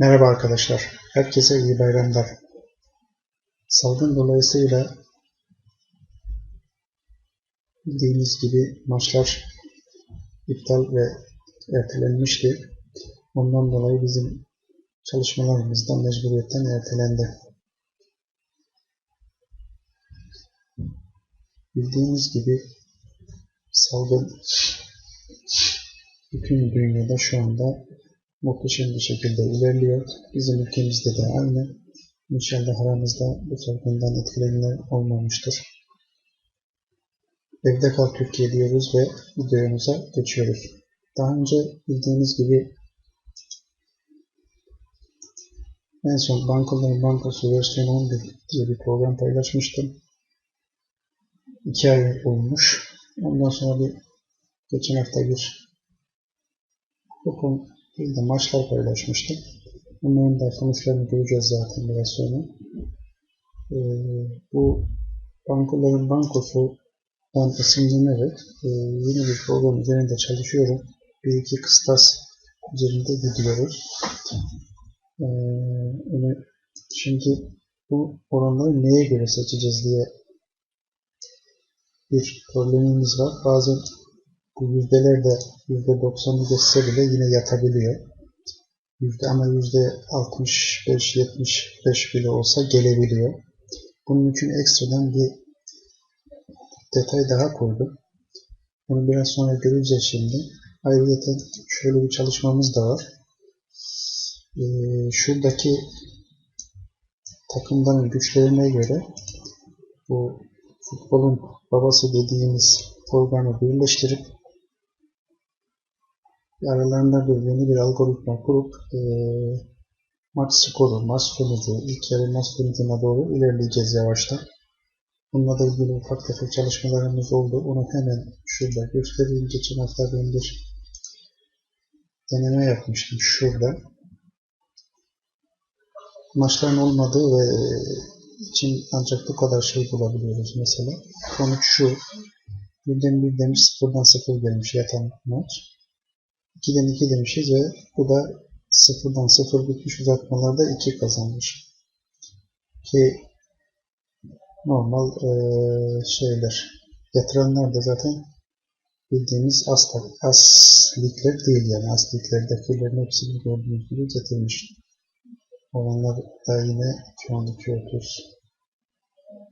Merhaba arkadaşlar, herkese iyi bayramlar. Salgın dolayısıyla bildiğiniz gibi maçlar iptal ve ertelenmişti. Ondan dolayı bizim çalışmalarımız da mecburiyetten ertelendi. Bildiğiniz gibi salgın bütün dünyada şu anda muhteşem bir şekilde ilerliyor. Bizim ülkemizde de aynı. İnşallah aramızda bu salgından etkilenenler olmamıştır. Evde kal Türkiye diyoruz ve videomuza geçiyoruz. Daha önce bildiğiniz gibi en son Bankaların Bankası versiyon 11 diye bir program paylaşmıştım. 2 ay olmuş. Ondan sonra bir geçen hafta bir hukuk bir de maçlar paylaşmıştım. Bunların da sonuçlarını göreceğiz zaten biraz sonra. Ee, bu bankoların bankosundan esinlenerek e, yeni bir program üzerinde çalışıyorum. Bir iki kıstas üzerinde gidiyoruz. Ee, şimdi bu oranları neye göre seçeceğiz diye bir problemimiz var. Bazen bu yüzdeler de yüzde 90'ı geçse bile yine yatabiliyor. Yüzde ama yüzde 65-75 bile olsa gelebiliyor. Bunun için ekstradan bir detay daha koydum. Bunu biraz sonra göreceğiz şimdi. Ayrıca şöyle bir çalışmamız da var. Ee, şuradaki takımların güçlerine göre bu futbolun babası dediğimiz programı birleştirip aralarında bir yeni bir algoritma kurup e, maç skoru, maç sonucu, ilk yarı maç sonucuna doğru ilerleyeceğiz yavaştan. Bununla da ilgili ufak tefek çalışmalarımız oldu. Onu hemen şurada göstereyim. Geçen hafta ben bir deneme yapmıştım şurada. Maçların olmadığı ve için ancak bu kadar şey bulabiliyoruz mesela. Sonuç şu. Birden bir demiş sıfırdan sıfır gelmiş yatan maç. 2'den 2 demişiz ve bu da sıfırdan sıfır bitmiş uzatmalarda 2 kazanmış. Ki normal e, şeyler. Yatıranlar da zaten bildiğimiz as, as ligler değil yani as liglerdekilerin hepsini gördüğünüz gibi getirmiş. Oranlar da yine 212 30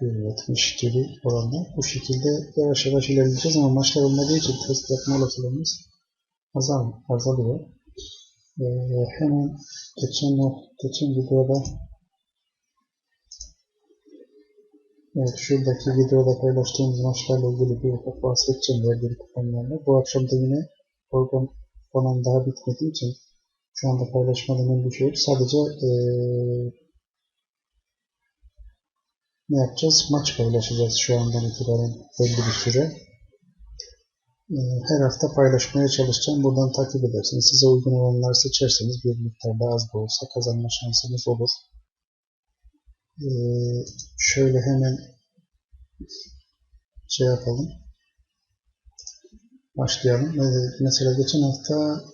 170 gibi oranlar. Bu şekilde yavaş yavaş ilerleyeceğiz ama maçlar olmadığı için test yapma olasılığımız azal, azalıyor. Ee, hemen geçen, geçen videoda Evet, şuradaki videoda paylaştığımız maçlarla ilgili bir ufak bahsedeceğim verdiğim kuponlarla. Bu akşam da yine program falan daha bitmediği için şu anda paylaşmadan endişe yok. Sadece ee, ne yapacağız? Maç paylaşacağız şu andan itibaren belli bir süre. Ee, her hafta paylaşmaya çalışacağım. Buradan takip edersiniz. Size uygun olanları seçerseniz bir miktarda az da olsa kazanma şansınız olur. Ee, şöyle hemen şey yapalım. Başlayalım. Ee, mesela geçen hafta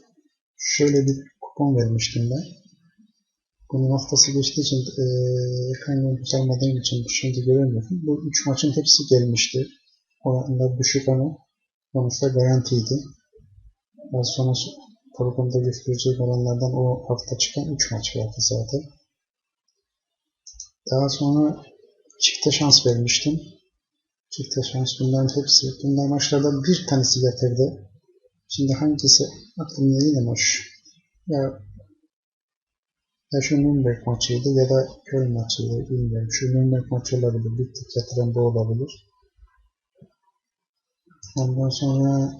şöyle bir kupon vermiştim ben. Bunun haftası geçtiği için e, ekran için şimdi göremiyorum. Bu üç maçın hepsi gelmişti. Oranlar düşük ama sonuçta garantiydi. Daha sonra programda gösterecek olanlardan o hafta çıkan 3 maç vardı zaten. Daha sonra çifte şans vermiştim. Çifte şans bunların hepsi. Bunlar maçlardan bir tanesi getirdi. Şimdi hangisi aklımda yine maç. Ya ya şu Nürnberg maçıydı ya da Köln maçıydı bilmiyorum. Şu Nürnberg maçı olabilir. Bir tık yatıran bu olabilir. Ondan sonra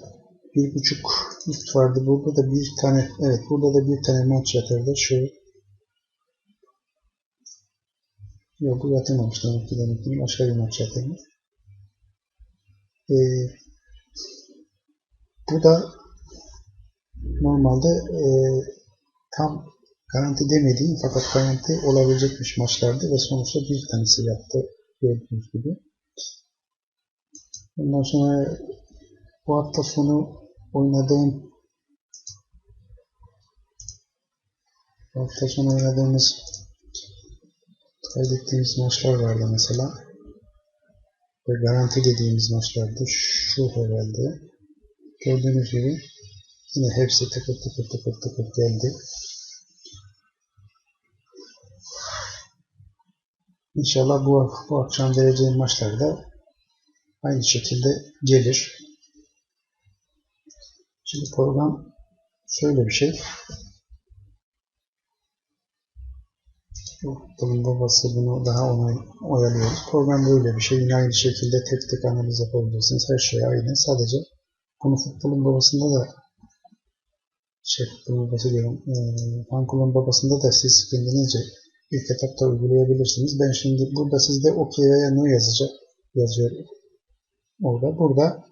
bir buçuk üst vardı. Burada da bir tane evet burada da bir tane maç yatırdı. Şu Yok bu yatırmamış demek ki demek ki başka bir maç yatırmış. Ee, bu da normalde e, tam garanti demediğim fakat garanti olabilecekmiş maçlardı ve sonuçta bir tanesi yaptı gördüğünüz gibi. Ondan sonra bu hafta sonu oynadığım hafta sonu oynadığımız kaydettiğimiz maçlar vardı mesela. Ve garanti dediğimiz maçlardı. Şu herhalde. Gördüğünüz gibi yine hepsi tıkır tıkır tıkır tıkır geldi. İnşallah bu, bu akşam vereceğim maçlarda aynı şekilde gelir. Şimdi program şöyle bir şey. Bunun babası bunu daha onay, oyalıyoruz. Program böyle bir şey. Yine aynı şekilde tek tek analiz yapabilirsiniz. Her şey aynı. Sadece bunu futbolun babasında da şey futbolun babası diyorum. E, babasında da siz kendinizce ilk etapta uygulayabilirsiniz. Ben şimdi burada sizde OK veya no yazacak yazıyorum. Orada. Burada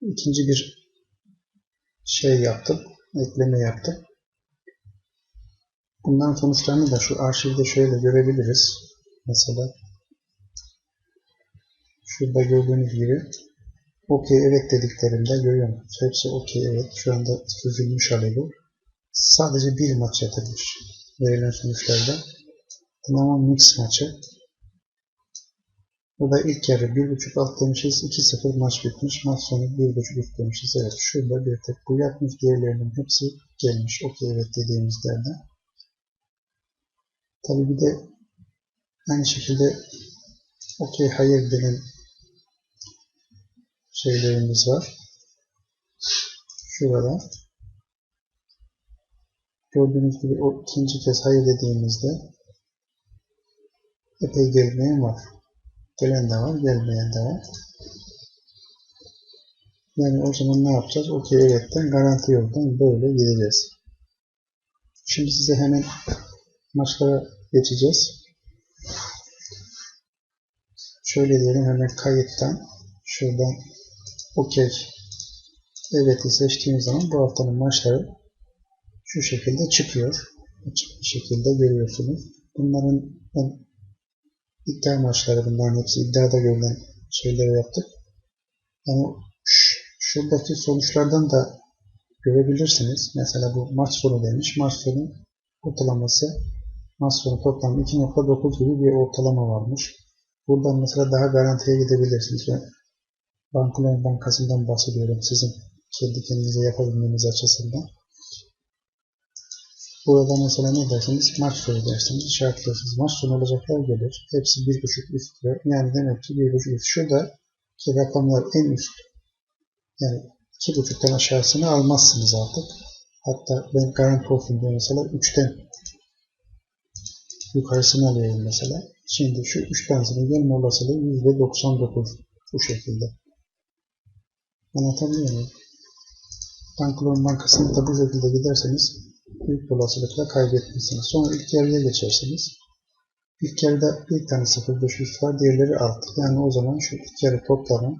ikinci bir şey yaptım. Ekleme yaptım. Bundan sonuçlarını da şu arşivde şöyle görebiliriz. Mesela şurada gördüğünüz gibi OK evet dediklerimde görüyor musunuz? Hepsi OK evet. Şu anda süzülmüş hali bu. Sadece bir maç yatırmış verilen sonuçlarda. Dinamo Mix maçı. Burada ilk yarı 1.5 alt demişiz. 2-0 maç bitmiş. Maç sonu 1.5 üst demişiz. Evet şurada bir tek bu yatmış. Diğerlerinin hepsi gelmiş. OK evet dediğimizlerde. Tabi bir de aynı şekilde okey hayır denen şeylerimiz var. Şurada. Gördüğünüz gibi o ikinci kez hayır dediğimizde epey gelmeyen var. Gelen de var, gelmeyen de var. Yani o zaman ne yapacağız? Okey evetten garanti yoldan böyle gideceğiz. Şimdi size hemen maçlara geçeceğiz. Şöyle diyelim hemen kayıttan şuradan okey evet'i seçtiğimiz zaman bu haftanın maçları şu şekilde çıkıyor. Açık bir şekilde görüyorsunuz. Bunların iddia maçları bunların hepsi iddiada görülen şeyleri yaptık. Yani şuradaki sonuçlardan da görebilirsiniz. Mesela bu maç sonu demiş. Maç sonu ortalaması maç sonu toplam 2.9 gibi bir ortalama varmış. Buradan mesela daha garantiye gidebilirsiniz. Ben Bankalar Bankası'ndan bahsediyorum sizin kendi kendinize yapabilmeniz açısından. Burada mesela ne dersiniz? Maç sonu dersiniz. İşaretliyorsunuz. Maç sonu olacaklar gelir. Hepsi 1.5 üst. Yani demek ki 1.5 üst. Şurada ki rakamlar en üst. Yani 2.5'tan aşağısını almazsınız artık. Hatta ben garanti olsun diye mesela 3'ten yukarısını alıyorum mesela. Şimdi şu 3 tanesinin gelme olasılığı %99 bu şekilde. Anlatabiliyor muyum? Banklon Bankası'nda da bu şekilde giderseniz büyük olasılıkla kaybetmişsiniz. Sonra ilk yarıya geçersiniz. İlk yarıda bir tane 0.5 üst var, diğerleri alt. Yani o zaman şu ilk yarı toplamı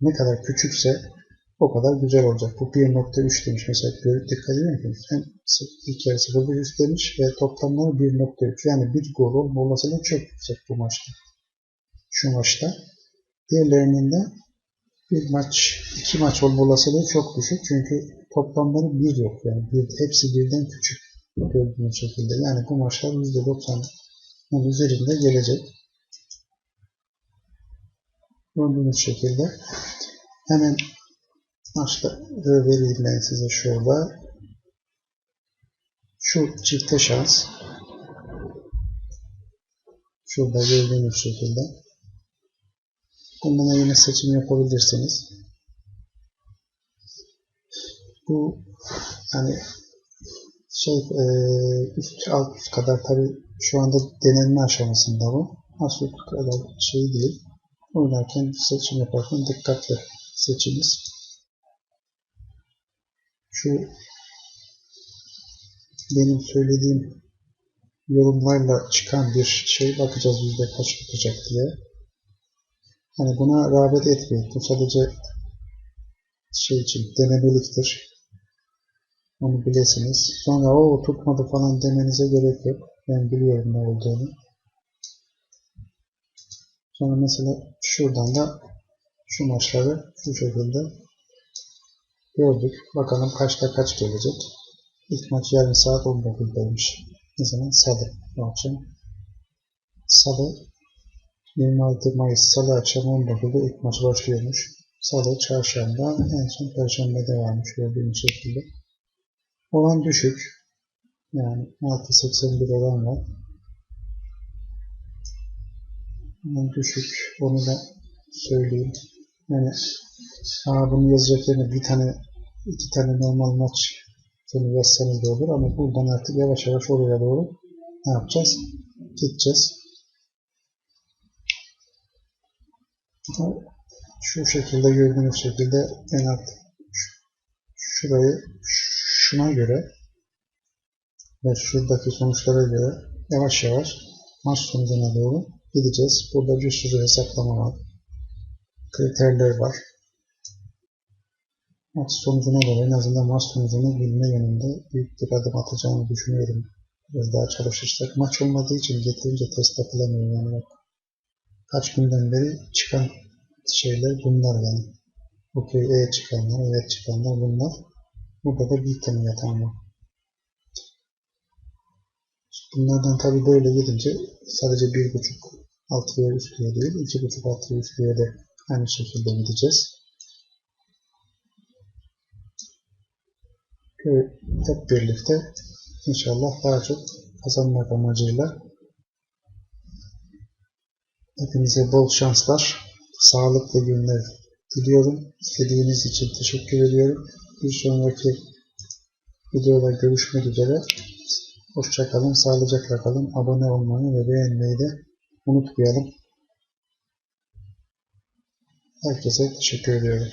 ne kadar küçükse o kadar güzel olacak. Bu 1.3 demiş mesela. Görüp dikkat ediyor musunuz? Hem ilk yarı 0.3 demiş ve toplamları 1.3. Yani bir gol olma olasılığı çok yüksek bu maçta. Şu maçta. Diğerlerinin de bir maç, iki maç olma olasılığı çok düşük. Çünkü toplamları bir yok. Yani bir, hepsi birden küçük gördüğünüz şekilde. Yani bu maçlar %90'ın üzerinde gelecek. Gördüğünüz şekilde. Hemen maçları vereyim ben size şurada. Şu çifte şans. Şurada gördüğünüz şekilde. Bundan yine seçim yapabilirsiniz. Bu yani şey e, üst alt üst kadar tabi şu anda denenme aşamasında bu. Asıl kadar şey değil. Oynarken seçim yaparken dikkatli seçiniz. Şu benim söylediğim yorumlarla çıkan bir şey bakacağız yüzde kaç tutacak diye. Hani buna rağbet etmeyin. Bu sadece şey için denemeliktir. Onu bilesiniz. Sonra o tutmadı falan demenize gerek yok. Ben biliyorum ne olduğunu. Sonra mesela şuradan da şu maçları şu şekilde gördük. Bakalım kaçta kaç gelecek. İlk maç yarın saat 19'daymış. Ne zaman? Salı bu akşam. Salı 26 Mayıs Salı akşam 19'da ilk maç başlıyormuş. Salı, çarşamba, en son perşembe de varmış gördüğünüz şekilde. Olan düşük. Yani 6.81 olan var. Olan düşük. Onu da söyleyeyim. Yani Aa, bunu yazacak yerine bir tane iki tane normal maç sonu yazsanız da olur ama buradan artık yavaş yavaş oraya doğru ne yapacağız? Gideceğiz. Şu şekilde gördüğünüz şekilde en alt şurayı şuna göre ve şuradaki sonuçlara göre yavaş yavaş maç sonucuna doğru gideceğiz. Burada bir sürü hesaplama var. Kriterler var maç sonucuna göre en azından maç sonucunu bilme yönünde büyük bir adım atacağını düşünüyorum. Biraz daha çalışırsak. Maç olmadığı için getirince test yapılamıyor yani bak. Kaç günden beri çıkan şeyler bunlar yani. Okey E çıkanlar, evet çıkanlar bunlar. Burada da bir tane yatağım var. Bunlardan tabi böyle gidince sadece bir buçuk altıya üstlüğe değil, iki buçuk altıya üstlüğe de aynı şekilde gideceğiz. hep birlikte inşallah daha çok kazanmak amacıyla hepinize bol şanslar, sağlıklı günler diliyorum. İstediğiniz için teşekkür ediyorum. Bir sonraki videoda görüşmek üzere. Hoşçakalın, sağlıcakla kalın. Abone olmayı ve beğenmeyi de unutmayalım. Herkese teşekkür ediyorum.